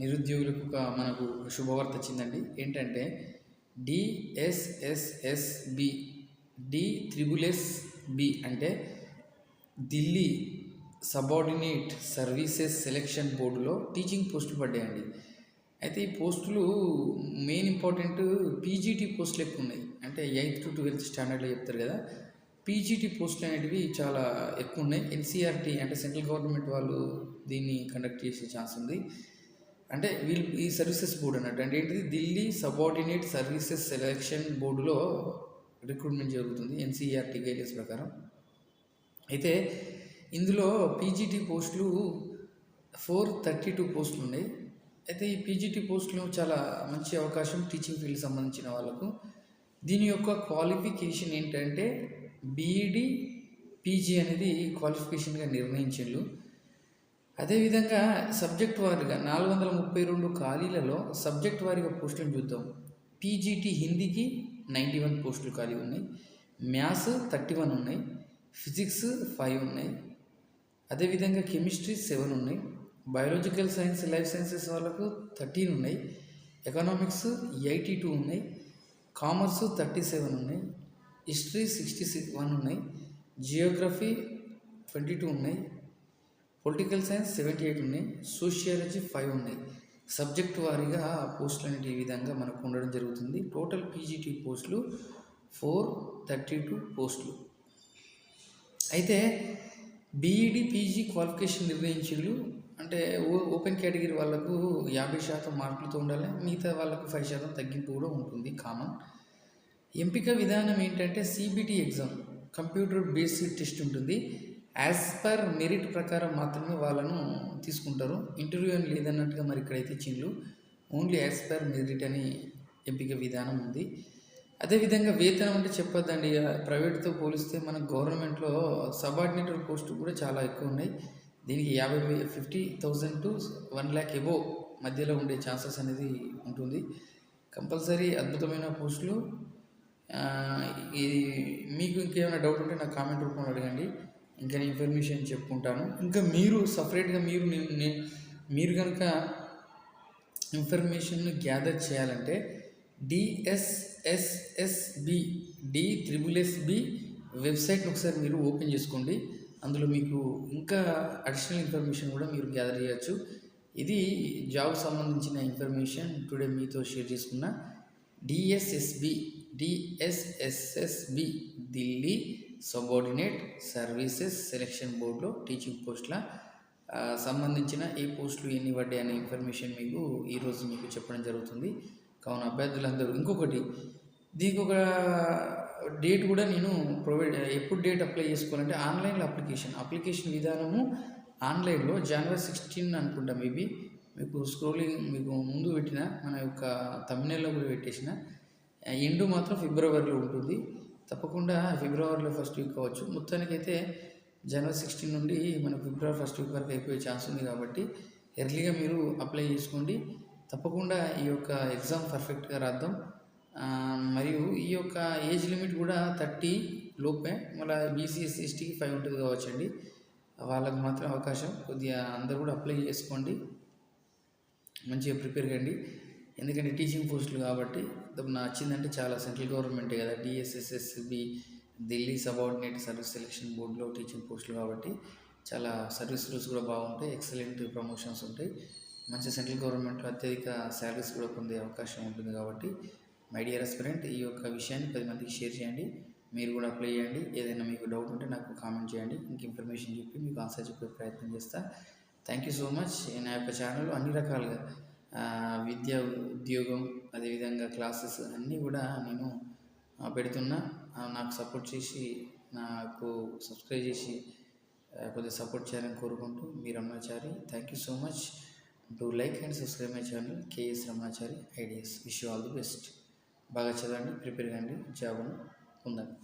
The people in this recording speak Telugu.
నిరుద్యోగులకు ఒక మనకు శుభవార్త వచ్చిందండి. ఏంటంటే DSSSB D triple S B అంటే ఢిల్లీ సబార్డినేట్ సర్వీసెస్ సెలెక్షన్ బోర్డులో టీచింగ్ పోస్టులు పడ్డాయండి. అయితే ఈ పోస్టులు మెయిన్ ఇంపార్టెంట్ పీజీటీ పోస్టులు ఎక్కువ ఉన్నాయి. అంటే ఎయిత్ టు ట్వెల్త్ స్టాండర్డ్లో చెప్తారు కదా. పీజీటీ పోస్టులు అనేటివి చాలా ఎక్కువ ఉన్నాయి. ఎన్సీఆర్టీ అంటే సెంట్రల్ గవర్నమెంట్ వాళ్ళు దీన్ని కండక్ట్ చేసే ఛాన్స్ ఉంది. అంటే వీళ్ళు ఈ సర్వీసెస్ బోర్డు అన్నట్టు. అంటే ఏంటిది? ఢిల్లీ సబార్డినేట్ సర్వీసెస్ సెలెక్షన్ బోర్డులో రిక్రూట్మెంట్ జరుగుతుంది ఎన్సీఆర్టీ గైడెన్స్ ప్రకారం. అయితే ఇందులో పీజీటీ పోస్టులు ఫోర్ థర్టీ టూ పోస్టులు ఉన్నాయి. అయితే ఈ పీజీటీ పోస్టులు చాలా మంచి అవకాశం టీచింగ్ ఫీల్డ్ సంబంధించిన వాళ్ళకు. దీని యొక్క క్వాలిఫికేషన్ ఏంటంటే బీఈడి పీజీ అనేది క్వాలిఫికేషన్గా నిర్ణయించిండ్రు అదేవిధంగా సబ్జెక్ట్ వారీగా నాలుగు వందల ముప్పై రెండు ఖాళీలలో సబ్జెక్ట్ వారిగా పోస్టులను చూద్దాం. పీజీటీ హిందీకి నైంటీ వన్ పోస్టులు ఖాళీ ఉన్నాయి. మ్యాథ్స్ థర్టీ వన్ ఉన్నాయి. ఫిజిక్స్ ఫైవ్ ఉన్నాయి. అదేవిధంగా కెమిస్ట్రీ సెవెన్ ఉన్నాయి. బయాలజికల్ సైన్స్ లైఫ్ సైన్సెస్ వాళ్ళకు థర్టీన్ ఉన్నాయి. ఎకనామిక్స్ ఎయిటీ టూ ఉన్నాయి. కామర్స్ థర్టీ సెవెన్ ఉన్నాయి. హిస్టరీ సిక్స్టీ సిక్స్ వన్ ఉన్నాయి. జియోగ్రఫీ ట్వంటీ టూ ఉన్నాయి. పొలిటికల్ సైన్స్ సెవెంటీ ఎయిట్ ఉన్నాయి సోషియాలజీ ఫైవ్ ఉన్నాయి. సబ్జెక్ట్ వారీగా పోస్టులు అనేవి ఈ విధంగా మనకు ఉండడం జరుగుతుంది. టోటల్ పీజీటీ పోస్టులు ఫోర్ థర్టీ టూ పోస్టులు. అయితే బీఈడి పీజీ క్వాలిఫికేషన్ నిర్ణయించు అంటే ఓ ఓపెన్ కేటగిరీ వాళ్ళకు యాభై శాతం మార్కులతో ఉండాలి మిగతా వాళ్ళకు ఫైవ్ శాతం తగ్గింపు కూడా ఉంటుంది కామన్. ఎంపిక విధానం ఏంటంటే CBT exam computer based test ఉంటుంది. యాజ్ పర్ మెరిట్ ప్రకారం మాత్రమే వాళ్ళను తీసుకుంటారు. ఇంటర్వ్యూ అని లేదన్నట్టుగా మరి ఇక్కడైతే ఇచ్చిండ్రు. ఓన్లీ యాజ్ పర్ మెరిట్ అని ఎంపిక విధానం ఉంది. అదేవిధంగా వేతనం అంటే చెప్పొద్దండి. ఇక ప్రైవేట్తో పోలిస్తే మన గవర్నమెంట్లో సబార్డినేటర్ పోస్టు కూడా చాలా ఎక్కువ ఉన్నాయి. దీనికి యాభై వే fifty thousand to one lakh above మధ్యలో ఉండే ఛాన్సెస్ అనేది ఉంటుంది. కంపల్సరీ అద్భుతమైన పోస్టులు. ఇది మీకు ఇంకేమైనా డౌట్ ఉంటే నాకు కామెంట్ రూపంలో అడగండి. ఇంకా నేను ఇన్ఫర్మేషన్ చెప్పుకుంటాను. ఇంకా మీరు సపరేట్గా మీరు నేను- నేను- మీరు కనుక ఇన్ఫర్మేషన్ గ్యాదర్ చేయాలంటే డిఎస్ఎస్ఎస్బి డి త్రిబుల్ ఎస్బి వెబ్సైట్ని ఒకసారి మీరు ఓపెన్ చేసుకోండి. అందులో మీకు ఇంకా అడిషనల్ ఇన్ఫర్మేషన్ కూడా మీరు గ్యాదర్ చేయొచ్చు. ఇది జాబ్ సంబంధించిన ఇన్ఫర్మేషన్ టుడే మీతో షేర్ చేసుకున్న DSSB DSSSB Delhi subordinate services selection బోర్డులో టీచింగ్ పోస్టుల సంబంధించిన ఏ పోస్టులు ఎన్ని పడ్డాయి అనే ఇన్ఫర్మేషన్ మీకు ఈరోజు మీకు చెప్పడం జరుగుతుంది. కావున అభ్యర్థులందరూ ఇంకొకటి దీనికి ఒక డేట్ కూడా నేను ప్రొవైడ్ ఎప్పుడు డేట్ అప్లై చేసుకోవాలంటే ఆన్లైన్లో అప్లికేషన్ అప్లికేషన్ విధానము ఆన్లైన్లో జనవరి సిక్స్టీన్ అనుకుంటా మేబీ మీకు స్క్రోలింగ్ మీకు ముందు పెట్టిన మన యొక్క తమిళలో కూడా పెట్టేసిన ఎండు మాత్రం ఫిబ్రవరిలో ఉంటుంది. తప్పకుండా ఫిబ్రవరిలో ఫస్ట్ వీక్ కావచ్చు. మొత్తానికైతే జనవరి సిక్స్టీన్ నుండి మనకు ఫిబ్రవరి ఫస్ట్ వీక్ వరకు అయిపోయే ఛాన్స్ ఉంది కాబట్టి ఎర్లీగా మీరు అప్లై చేసుకోండి. తప్పకుండా ఈ యొక్క ఎగ్జామ్ పర్ఫెక్ట్గా రాద్దాం. మరియు ఈ యొక్క ఏజ్ లిమిట్ కూడా థర్టీ లోపే. మళ్ళీ బీసీఎస్ ఎస్టీకి ఫైవ్ ఉంటుంది కావచ్చండి. వాళ్ళకు మాత్రం అవకాశం. కొద్దిగా అందరూ కూడా అప్లై చేసుకోండి. మంచిగా ప్రిపేర్ కండి. ఎందుకంటే టీచింగ్ పోస్టులు కాబట్టి నచ్చిందంటే చాలా సెంట్రల్ గవర్నమెంటే కదా DSSSB Delhi subordinate service selection బోర్డులో టీచింగ్ పోస్టులు కాబట్టి చాలా సర్వీస్ రూల్స్ కూడా బాగుంటాయి ఎక్సలెంట్ ప్రమోషన్స్ ఉంటాయి. మంచి సెంట్రల్ గవర్నమెంట్లో అత్యధిక శాలరీస్ కూడా పొందే అవకాశం ఉంటుంది కాబట్టి మై డియర్ అస్పిరెంట్ ఈ యొక్క విషయాన్ని పది మందికి షేర్ చేయండి. మీరు కూడా అప్లై చేయండి. ఏదైనా మీకు డౌట్ ఉంటే నాకు కామెంట్ చేయండి. ఇంక ఇన్ఫర్మేషన్ చెప్పి మీకు ఆన్సర్ చెప్పే ప్రయత్నం చేస్తా. థ్యాంక్ యూ సో మచ్ నా యొక్క ఛానల్ అన్ని రకాలుగా విద్య ఉద్యోగం అదేవిధంగా క్లాసెస్ అన్నీ కూడా నేను పెడుతున్నా. నాకు సపోర్ట్ చేసి నాకు సబ్స్క్రైబ్ చేసి కొద్దిగా సపోర్ట్ చేయాలని కోరుకుంటూ మీ Ramanachari thank you so much to like and subscribe my channel KS Ramanachari ideas wish you all the best బాగా చదవండి ప్రిపేర్ కండి జాబ్ను పొందండి.